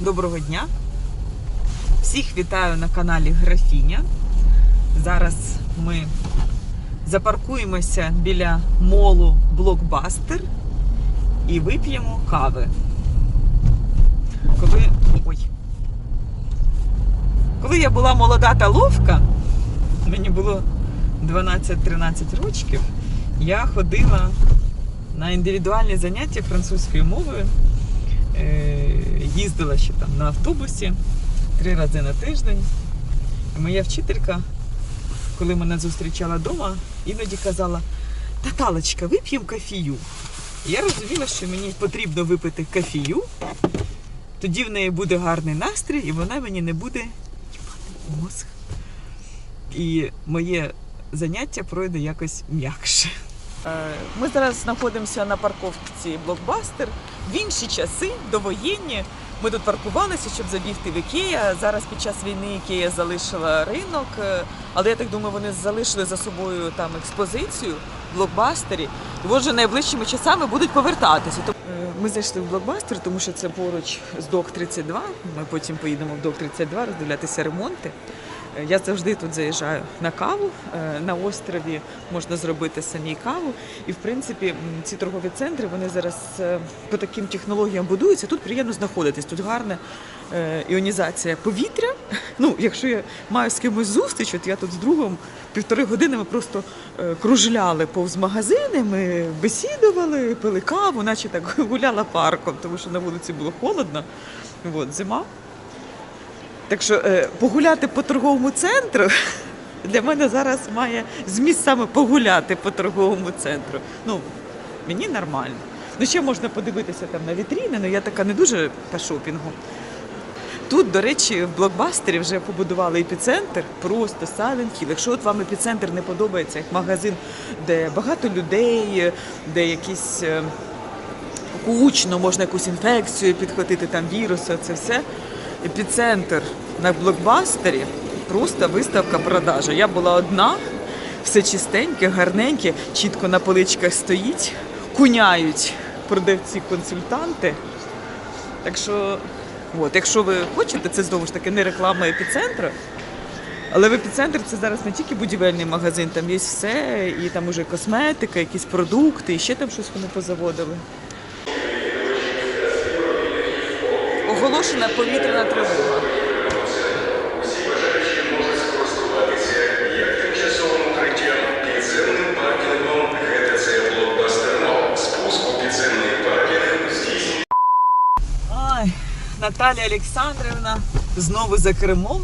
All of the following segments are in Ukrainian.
Доброго дня! Всіх вітаю на каналі Графіня. Зараз ми запаркуємося біля молу Блокбастер і вип'ємо кави. Коли. Ой. Коли я була молода та ловка, мені було 12-13 років, я ходила на індивідуальні заняття французькою мовою. Їздила ще там на автобусі три рази на тиждень. Моя вчителька, коли мене зустрічала вдома, іноді казала: Таталочка, вип'ємо кофію. І Я розуміла, що мені потрібно випити кофію, тоді в неї буде гарний настрій, і вона мені не буде їбати мозг. І моє заняття пройде якось м'якше. Е, Ми зараз знаходимося на парковці Блокбастер. В інші часи, довоєнні, ми тут паркувалися, щоб забігти в Ікея. Зараз під час війни Ікея залишила ринок, е, але я так думаю, вони залишили за собою там експозицію в блокбастері. І вже найближчими часами будуть повертатися. Е, Ми зайшли в блокбастер, тому що це поруч з ДОК 32. Ми потім поїдемо в ДОК 32 роздивлятися ремонти. Я завжди тут заїжджаю на каву. Е, На острові можна зробити самі каву. І в принципі ці торгові центри вони зараз е, по таким технологіям будуються. Тут приємно знаходитись. Тут гарна е, іонізація повітря. Ну, якщо я маю з кимось зустріч, от я тут з другом півтори години ми просто кружляли повз магазини, ми бесідували, пили каву, наче так гуляла парком, тому що на вулиці було холодно. От, зима. Так що е, погуляти по торговому центру для мене зараз має зміст саме погуляти по торговому центру. Ну, мені нормально. Ну, ще можна подивитися там на вітріни, але я така не дуже по шопінгу. Тут, до речі, в блокбастері вже побудували епіцентр, просто Silent Hill. Якщо от вам епіцентр не подобається як магазин, де багато людей, де якісь е, гучно, можна якусь інфекцію підхватити, там віруси, це все. Епіцентр на блокбастері, просто виставка продажа. Я була одна, все чистеньке, гарненьке, чітко на поличках стоїть, куняють продавці-консультанти. Так що, от, якщо ви хочете, це знову ж таки не реклама епіцентру. Але в епіцентр це зараз не тільки будівельний магазин, там є все, і там уже косметика, якісь продукти, і ще там щось вони позаводили. Паркінг здійснює Ай, Наталія Олександрівна знову за кермом.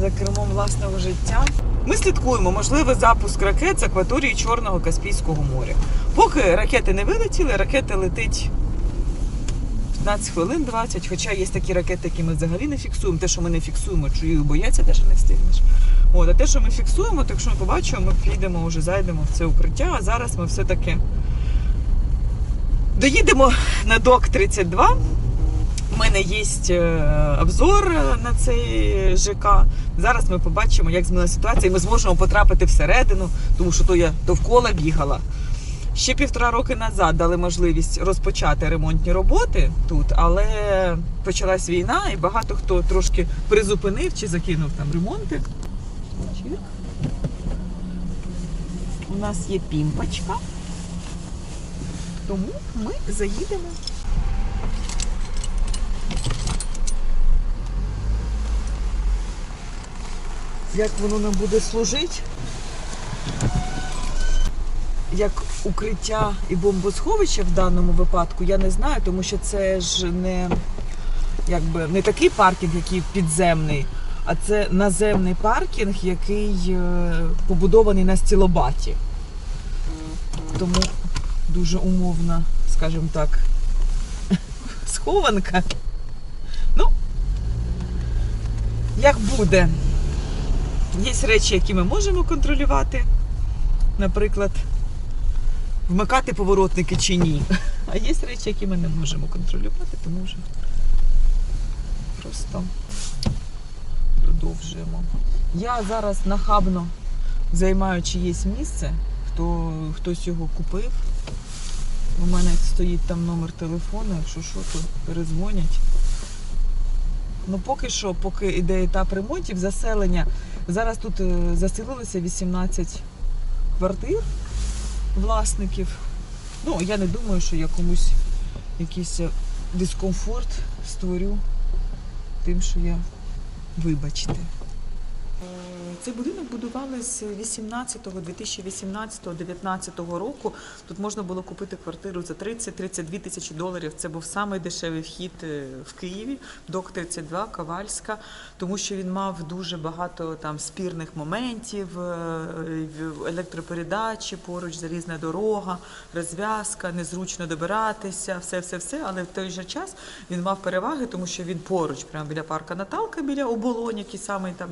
За кермом власного життя. Ми слідкуємо можливий запуск ракет з акваторії Чорного Каспійського моря. Поки ракети не вилетіли, ракета летить 15 хвилин 20, хоча є такі ракети, які ми взагалі не фіксуємо. Те, що ми не фіксуємо, чую, бояться, навіть не встигнеш. От, а те, що ми фіксуємо, так що ми побачимо, ми підемо, вже зайдемо в це укриття, а зараз ми все-таки доїдемо на док 32. У мене є е, обзор на цей ЖК. Зараз ми побачимо, як змінилася ситуація, і ми зможемо потрапити всередину, тому що то я довкола бігала. Ще півтора роки назад дали можливість розпочати ремонтні роботи тут, але почалась війна, і багато хто трошки призупинив чи закинув там ремонти. У нас є пімпочка, тому ми заїдемо. Як воно нам буде служити? Як укриття і бомбосховище в даному випадку, я не знаю, тому що це ж не, якби, не такий паркінг, який підземний, а це наземний паркінг, який е, побудований на стілобаті. Тому дуже умовна, скажімо так, схованка. Ну, як буде. Є речі, які ми можемо контролювати. Наприклад, вмикати поворотники чи ні. А є речі, які ми не можемо контролювати, тому вже просто продовжуємо. Я зараз нахабно займаю чиєсь місце, хто хтось його купив. У мене стоїть там номер телефону, якщо що, то перезвонять. Ну поки що, поки йде етап ремонтів, заселення. Зараз тут е, заселилося 18 квартир власників. Ну, я не думаю, що я комусь якийсь е, дискомфорт створю тим, що я вибачте. Цей будинок будували з 18-го, 2018 19 року. Тут можна було купити квартиру за 30-32 тисячі доларів. Це був самий дешевий вхід е, в Києві, док 32, Ковальська, тому що він мав дуже багато там спірних моментів, е, електропередачі, поруч залізна дорога, розв'язка, незручно добиратися, все, все, все. Але в той же час він мав переваги, тому що він поруч, прямо біля парка Наталка, біля оболонь, який самий там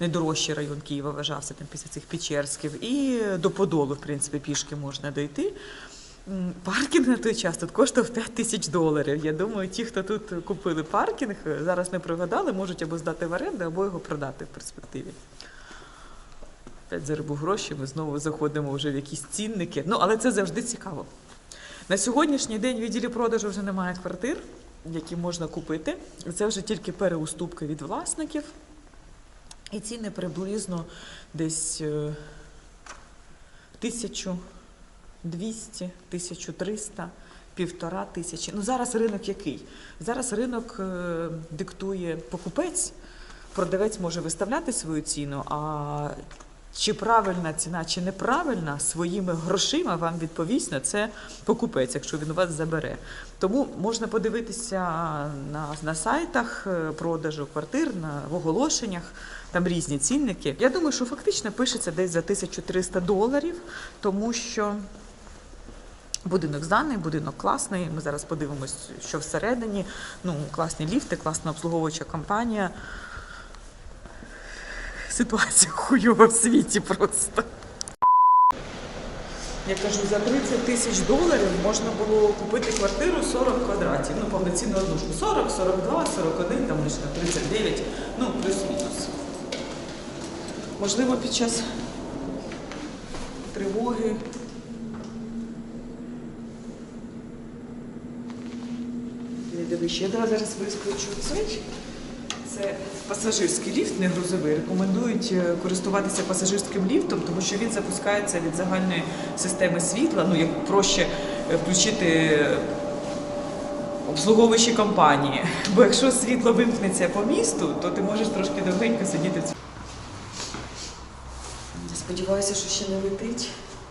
найдорожчий район Києва вважався там після цих Печерськів. І до Подолу, в принципі, пішки можна дойти. Паркінг на той час тут коштував 5 тисяч доларів. Я думаю, ті, хто тут купили паркінг, зараз не пригадали, можуть або здати в оренду, або його продати в перспективі. Опять заробу гроші, ми знову заходимо вже в якісь цінники. Ну, але це завжди цікаво. На сьогоднішній день в відділі продажу вже немає квартир, які можна купити. Це вже тільки переуступки від власників. І ціни приблизно десь е, 1200, 1300, півтора тисячі. Ну зараз ринок який? Зараз ринок е, диктує покупець, продавець може виставляти свою ціну, а чи правильна ціна, чи неправильна, своїми грошима вам відповість на це покупець, якщо він у вас забере. Тому можна подивитися на, на сайтах е, продажу квартир, на в оголошеннях. Там різні цінники. Я думаю, що фактично пишеться десь за 1300 доларів, тому що будинок зданий, будинок класний. Ми зараз подивимось, що всередині. Ну, класні ліфти, класна обслуговуюча компанія. Ситуація хуйова в світі просто. Я кажу, за 30 тисяч доларів можна було купити квартиру 40 квадратів. Ну, повноцінну однушку. 40, 42, 41, там лише 39, ну, плюс-мінус. Можливо, під час тривоги. Не диви, ще зараз вискочу цей. Це пасажирський ліфт, не грузовий. Рекомендують е, користуватися пасажирським ліфтом, тому що він запускається від загальної системи світла. Ну, як проще е, включити обслуговуючі компанії. Бо якщо світло вимкнеться по місту, то ти можеш трошки довгенько сидіти. Я сподіваюся, що ще не летить.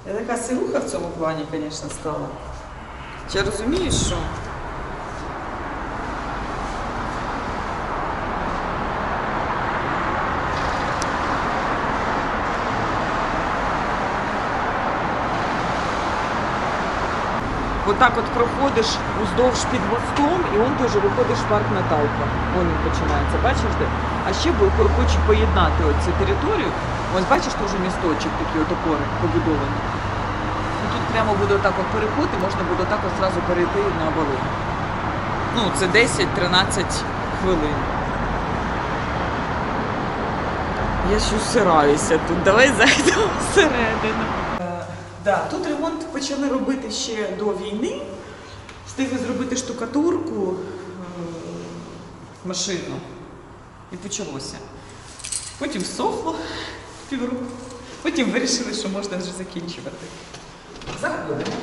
Я така сируха в цьому плані, звісно, стала. Чи розумієш, що? Отак от проходиш уздовж під мостом, і он теж виходиш в парк Наталка. Вон він починається, бачиш де? А ще бо- хо- хочу поєднати от цю територію. Ось бачиш теж місточок, такі от опори побудовані. І тут прямо буде отак от переход, і можна буде отак от зразу перейти на оболонь. Ну, це 10-13 хвилин. Я щось всираюся тут. Давай зайдемо всередину. Да, тут ремонт почали робити ще до війни. Встигли зробити штукатурку, е, машину. І почалося. Потім всохло півроку. Потім вирішили, що можна вже закінчувати. Заходимо.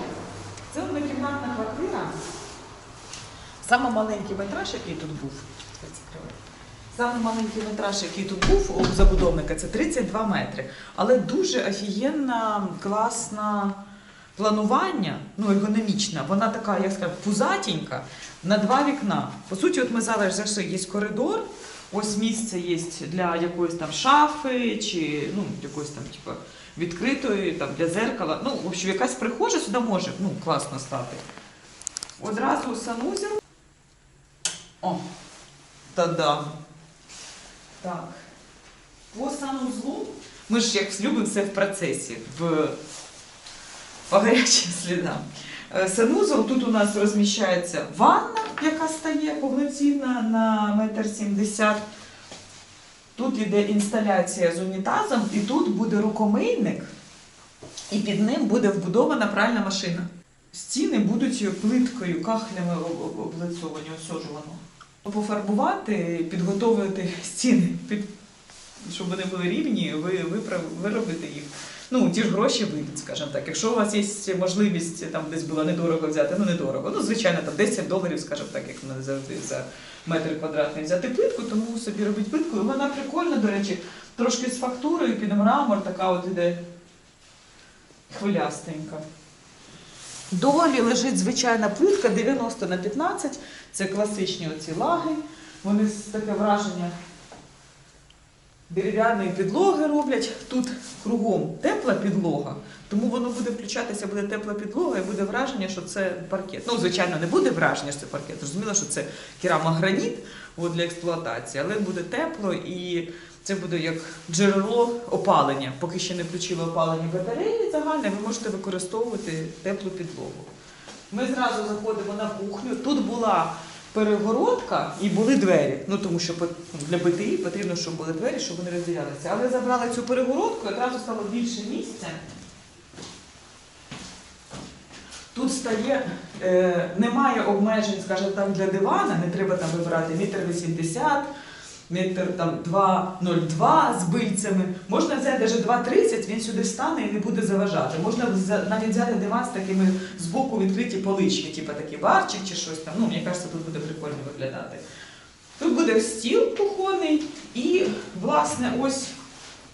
Це однокімнатна квартира. Саме маленький метраж, який тут був. Саме маленький метраж, який тут був у забудовника, це 32 метри. Але дуже офігенна, класна планування, ну ергономічна. Вона така, як сказати, пузатенька, на два вікна. По суті, от ми зараз зайшли, є коридор, ось місце є для якоїсь там шафи чи ну, якоїсь там, типу, відкритої там, для зеркала. Ну, в общем, якась прихожа сюди може ну, класно стати. Одразу санузел. О, та-дам. Так. По санузлу. Ми ж як любимо все в процесі, в, по гарячим слідам. Е, Санузел тут у нас розміщається ванна, яка стає повноцінна на метр сімдесят. Тут іде інсталяція з унітазом, і тут буде рукомийник, і під ним буде вбудована пральна машина. стіни будуть плиткою, кахлями об- об- облицьовані, осаджувано. Пофарбувати, підготовити стіни, під, щоб вони були рівні, ви, виправ, виробити їх. Ну, ті ж гроші вийдуть, скажімо так. Якщо у вас є можливість там десь було недорого взяти, ну недорого. Ну, звичайно, там 10 доларів, скажімо так, як мене завжди за метр квадратний взяти плитку, тому собі робіть плитку. І Вона прикольна, до речі, трошки з фактурою, під мрамор, така от іде хвилястенька. Долі лежить звичайна плитка 90 на 15. Це класичні оці лаги. Вони таке враження дерев'яної підлоги роблять. Тут кругом тепла підлога, тому воно буде включатися, буде тепла підлога, і буде враження, що це паркет. Ну, звичайно, не буде враження, що це паркет. Зрозуміло, що це керамограніт для експлуатації, але буде тепло і це буде як джерело опалення. Поки ще не включили опалення батареї загальне, ви можете використовувати теплу підлогу. Ми зразу заходимо на кухню. Тут була перегородка і були двері. Ну тому що для БТІ потрібно, щоб були двері, щоб вони розділялися. Але забрали цю перегородку, і одразу стало більше місця. Тут стає, е, немає обмежень, скажімо так, для дивана, не треба там вибирати метр вісімдесят, метр там 2,02 з бильцями. Можна взяти навіть 2,30, він сюди встане і не буде заважати. Можна навіть взяти диван з такими збоку відкриті полички, типу такий барчик чи щось там. Ну, мені кажеться, тут буде прикольно виглядати. Тут буде стіл кухонний і, власне, ось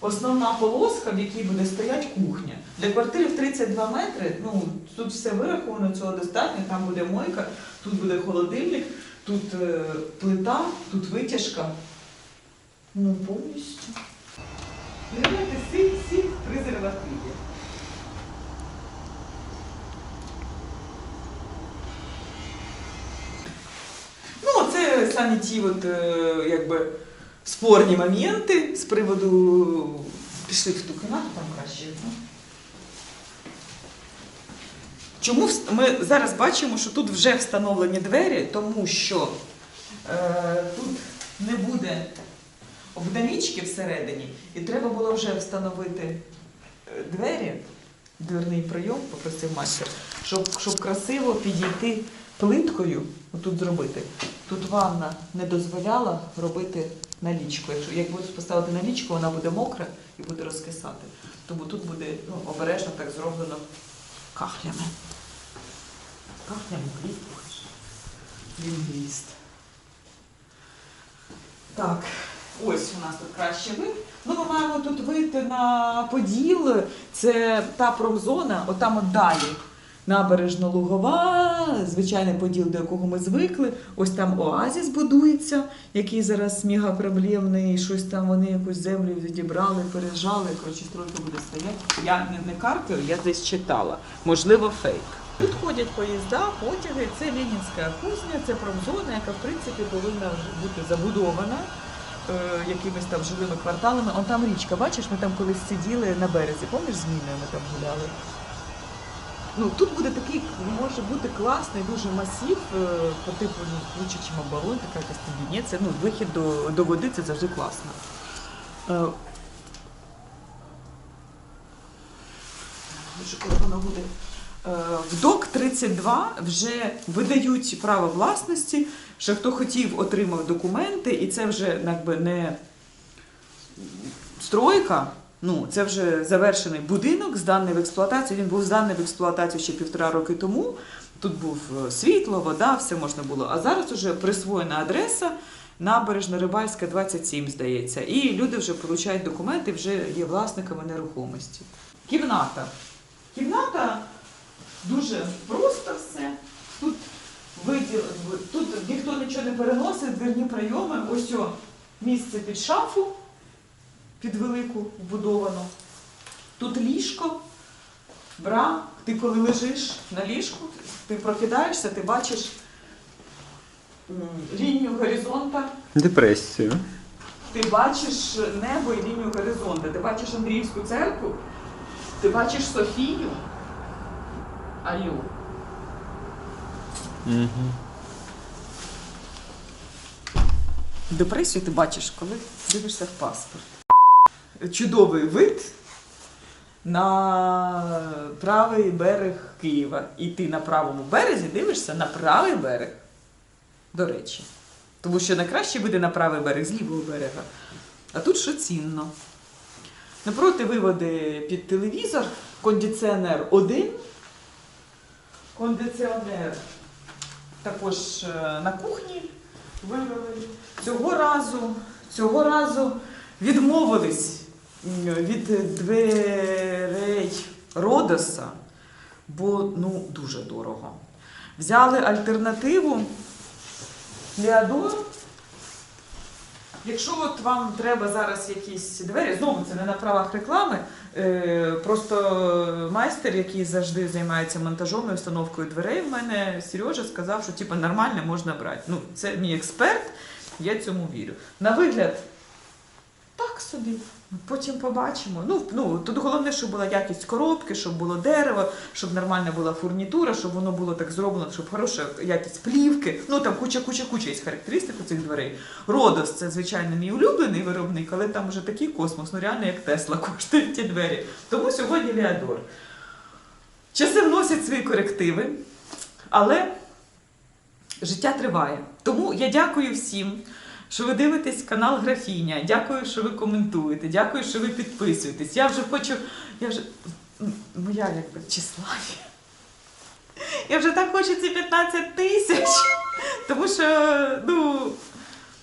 основна полоска, в якій буде стояти кухня. Для квартири в 32 метри, ну, тут все вираховано, цього достатньо, там буде мойка, тут буде холодильник, тут е, плита, тут витяжка. Ну, повністю. Гляньте, всі, всі презервативи. Ну, це самі ті от, е, якби, спорні моменти з приводу. Пішли в ту кімнату, там краще. видно. Чому вс- ми зараз бачимо, що тут вже встановлені двері, тому що е, тут не буде обдамічки всередині, і треба було вже встановити е, двері, дверний прийом, попросив мастер, щоб, щоб красиво підійти плиткою, отут зробити. Тут ванна не дозволяла робити налічку. Якщо як будуть поставити налічку, вона буде мокра і буде розкисати. Тому тут буде ну, обережно так зроблено кахлями. Кахлями плітку. Лінгвіст. Так, ось у нас тут краще вид. Ну, ми маємо тут вийти на Поділ. Це та промзона, отам от далі. Набережно Лугова, звичайний поділ, до якого ми звикли. Ось там оазіс будується, який зараз мега проблемний. Щось там вони якусь землю відібрали, пережали. Коротше, стройка буде стояти. Я не, не каркаю, я десь читала. Можливо, фейк. Тут ходять поїзда, потяги. Це Ленінська кузня, це промзона, яка в принципі повинна бути забудована. Е, Якимись там жилими кварталами. Он там річка, бачиш, ми там колись сиділи на березі. Пам'ятаєш, з Міною ми там гуляли. Ну, тут буде такий, може бути класний дуже масив, е, по типу ну, лучше, чим оболонь, така якась кабінет. Це ну, вихід до, до води це завжди класно. Дуже коли воно буде. Е, В ДОК 32 вже видають право власності, що хто хотів, отримав документи, і це вже якби не стройка. Ну, це вже завершений будинок, зданий в експлуатацію. Він був зданий в експлуатацію ще півтора роки тому. Тут був е, світло, вода, все можна було. А зараз вже присвоєна адреса Набережно-Рибальська, 27, здається. І люди вже получають документи, вже є власниками нерухомості. Кімната. Кімната дуже просто все. Тут виділ, тут ніхто нічого не переносить, дверні прийоми. Ось о, місце під шафу, під велику вбудовано. Тут ліжко, бра. Ти коли лежиш на ліжку, ти прокидаєшся, ти бачиш лінію горизонта, Депресію. ти бачиш небо і лінію горизонта, ти бачиш Андріївську церкву, ти бачиш Софію. Алло. Угу. Депресію ти бачиш, коли дивишся в паспорт. Чудовий вид. на правий берег Києва. І ти на правому березі дивишся на правий берег. До речі. Тому що найкраще буде на правий берег з лівого берега. А тут що цінно. Напроти виводи під телевізор, кондиціонер один, кондиціонер також е, на кухні вивели. Цього разу, цього разу відмовились від дверей Родоса, бо ну, дуже дорого. Взяли альтернативу Леодор. Якщо от вам треба зараз якісь двері, знову це не на правах реклами, е, просто майстер, який завжди займається монтажом і установкою дверей, в мене Сережа сказав, що типу, нормально можна брати. Ну, це мій експерт, я цьому вірю. На вигляд, так собі. Потім побачимо. Ну, ну, тут головне, щоб була якість коробки, щоб було дерево, щоб нормальна була фурнітура, щоб воно було так зроблено, щоб хороша якість плівки. Ну там куча, куча, куча є характеристик у цих дверей. Родос це, звичайно, мій улюблений виробник, але там вже такий космос, ну реально як Тесла коштують ті двері. Тому сьогодні Леодор. Часи вносять свої корективи, але життя триває. Тому я дякую всім, що ви дивитесь канал Графіня. Дякую, що ви коментуєте. Дякую, що ви підписуєтесь. Я вже хочу. Я вже. Моя якби числаві. Я вже так хочу ці 15 тисяч. Тому що, ну.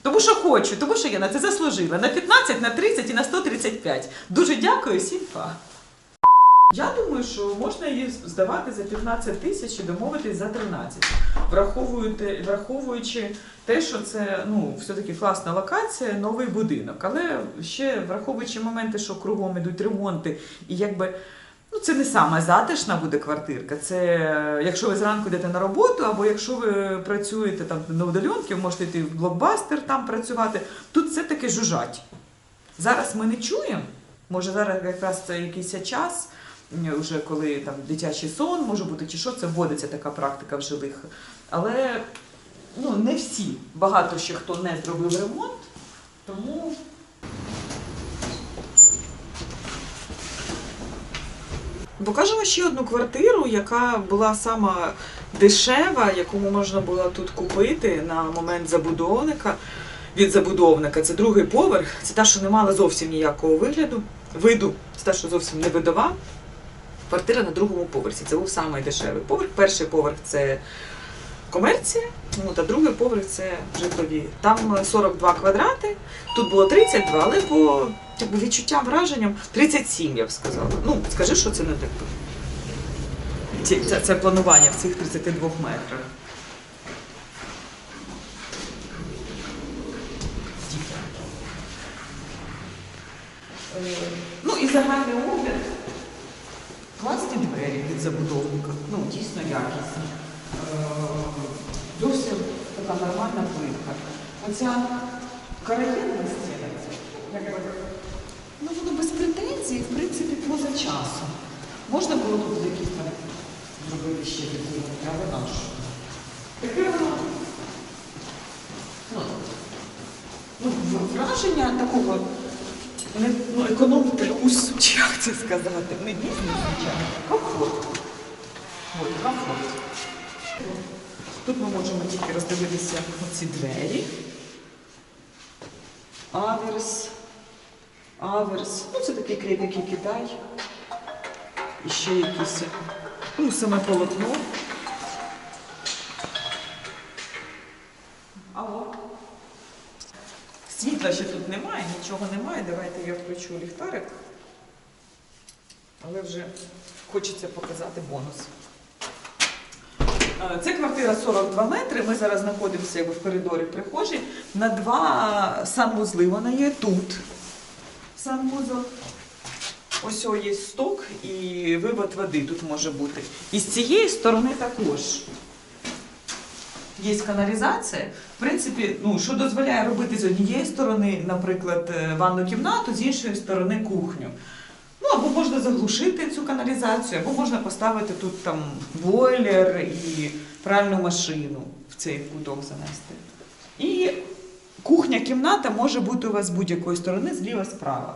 Тому що хочу, тому що я на це заслужила. На 15, на 30 і на 135. Дуже дякую, всім па. Я думаю, що можна її здавати за 15 тисяч і домовитись за 13, враховуєте, враховуючи те, що це ну, все-таки класна локація, новий будинок. Але ще враховуючи моменти, що кругом ідуть ремонти, і якби ну, це не сама затишна буде квартирка. Це якщо ви зранку йдете на роботу, або якщо ви працюєте там на удаленці, можете йти в блокбастер там працювати. Тут все таки жужжать. Зараз ми не чуємо. Може, зараз якраз це якийсь час, вже коли там дитячий сон може бути, чи що це вводиться така практика в жилих. Але ну, не всі. Багато ще хто не зробив ремонт, тому. Покажемо ще одну квартиру, яка була сама дешева, яку можна було тут купити на момент забудовника. Від забудовника це другий поверх. Це та, що не мала зовсім ніякого вигляду, виду, це та, що зовсім не видова. Квартира на другому поверсі. Це був самий дешевий поверх. Перший поверх це комерція, ну та другий поверх це житлові. Там е, 42 квадрати, тут було 32, але по якби, відчуттям враженням 37, я б сказала. Ну, скажи, що це не так. Це, це планування в цих 32 метрах. Е, Ну і загальний огляд. Класні двері від забудовника. Ну, дійсно якісні. Е, Зовсім така нормальна плитка. Оця караєнна стіна, ну воно без претензій, в принципі, поза часом. Можна було тут якісь там зробити ще відповідь, але наш. Таке. Ну, ну, враження такого ну, економ плюс, чи як це сказати, не бізнес, звичайно. Комфорт. От, комфорт. Тут ми можемо тільки роздивитися оці двері. Аверс. Аверс. Ну, це такий крепкий Китай. І ще якісь, ну, саме полотно. Алло. Світла ще тут нічого немає. Давайте я включу ліхтарик. Але вже хочеться показати бонус. Е, Це квартира 42 метри. Ми зараз знаходимося в коридорі прихожі. На два санвузли вона є тут. Санвузол. Ось є сток і вивод води тут може бути. І з цієї сторони також є каналізація. В принципі, ну, що дозволяє робити з однієї сторони, наприклад, е, ванну кімнату, з іншої сторони кухню. Ну, або можна заглушити цю каналізацію, або можна поставити тут там бойлер і пральну машину в цей куток занести. І кухня-кімната може бути у вас з будь-якої сторони, зліва, справа.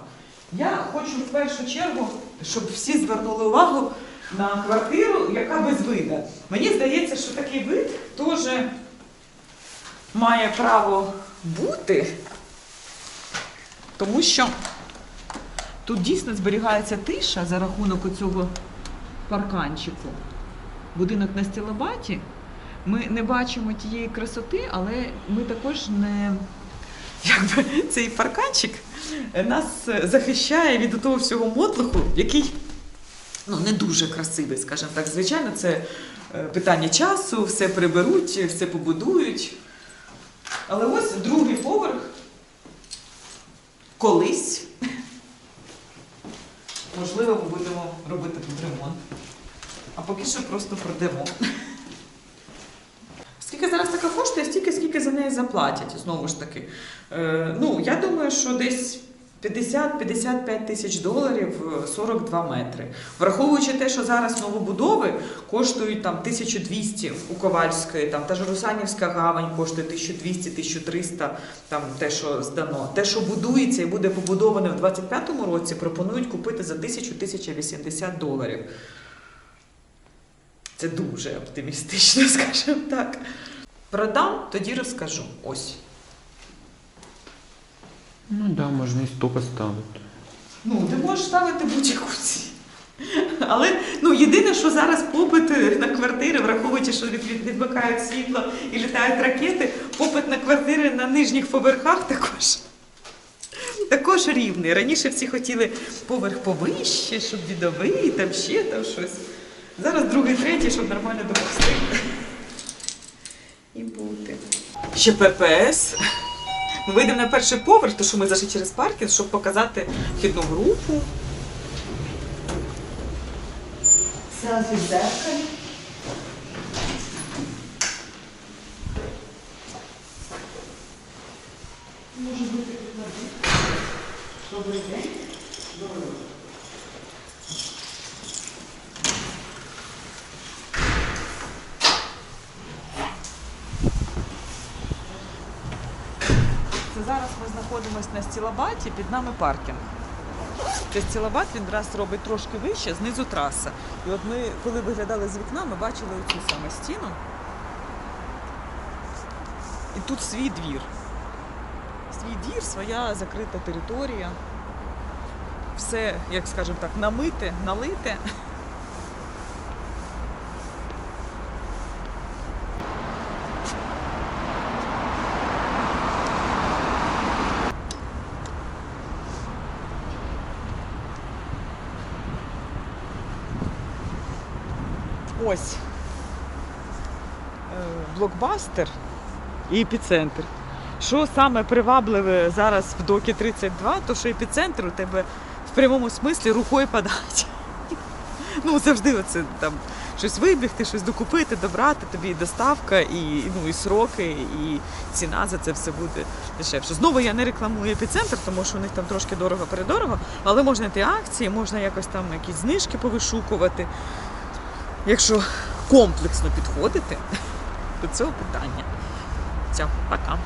Я хочу в першу чергу, щоб всі звернули увагу на квартиру, яка без вида. Мені здається, що такий вид теж має право бути, тому що тут дійсно зберігається тиша за рахунок цього парканчику. Будинок на стілобаті. Ми не бачимо тієї красоти, але ми також не якби цей парканчик нас захищає від того всього мотлуху, який ну, не дуже красивий, скажімо так. Звичайно, це е, питання часу, все приберуть, все побудують. Але ось другий поверх колись. Можливо, ми будемо робити тут ремонт. А поки що просто продамо. Скільки зараз така коштує, стільки, скільки за неї заплатять, знову ж таки. Е, ну, я думаю, що десь 50-55 тисяч доларів е, 42 метри. Враховуючи те, що зараз новобудови коштують там 1200 у Ковальської, там та ж Русанівська гавань коштує 1200-1300, там те, що здано. Те, що будується і буде побудоване в 25-му році, пропонують купити за 1000-1080 доларів. Це дуже оптимістично, скажімо так. Продам, тоді розкажу. Ось. Ну да, можна і 100 поставити. Ну, ти можеш ставити будь-яку ці. Але ну, єдине, що зараз попит на квартири, враховуючи, що від, від- відмикають світло і літають ракети, попит на квартири на нижніх поверхах також. Також рівний. Раніше всі хотіли поверх повище, щоб відовий, там ще там щось. Зараз другий, третій, щоб нормально допустити. І бути. Ще ППС. Ми вийдемо на перший поверх, тому що ми зайшли через паркінг, щоб показати вхідну групу. В зеркалі. Може бути тут Добрий день. Це зараз ми знаходимося на стілабаті, під нами паркінг. Це стілабат він раз робить трошки вище, знизу траса. І от ми, коли виглядали з вікна, ми бачили оцю саме стіну. І тут свій двір. Свій двір, своя закрита територія. Все, як скажемо так, намите, налите. Ось е, блокбастер і епіцентр. Що саме привабливе зараз в Докі 32, то що епіцентр у тебе в прямому смислі рукою подати. Ну, завжди оце там щось вибігти, щось докупити, добрати, тобі і доставка, і, ну, і сроки, і ціна за це все буде дешевше. Знову я не рекламую епіцентр, тому що у них там трошки дорого-передорого, але можна йти акції, можна якось там якісь знижки повишукувати. Якщо комплексно підходити до цього питання. Все, пока.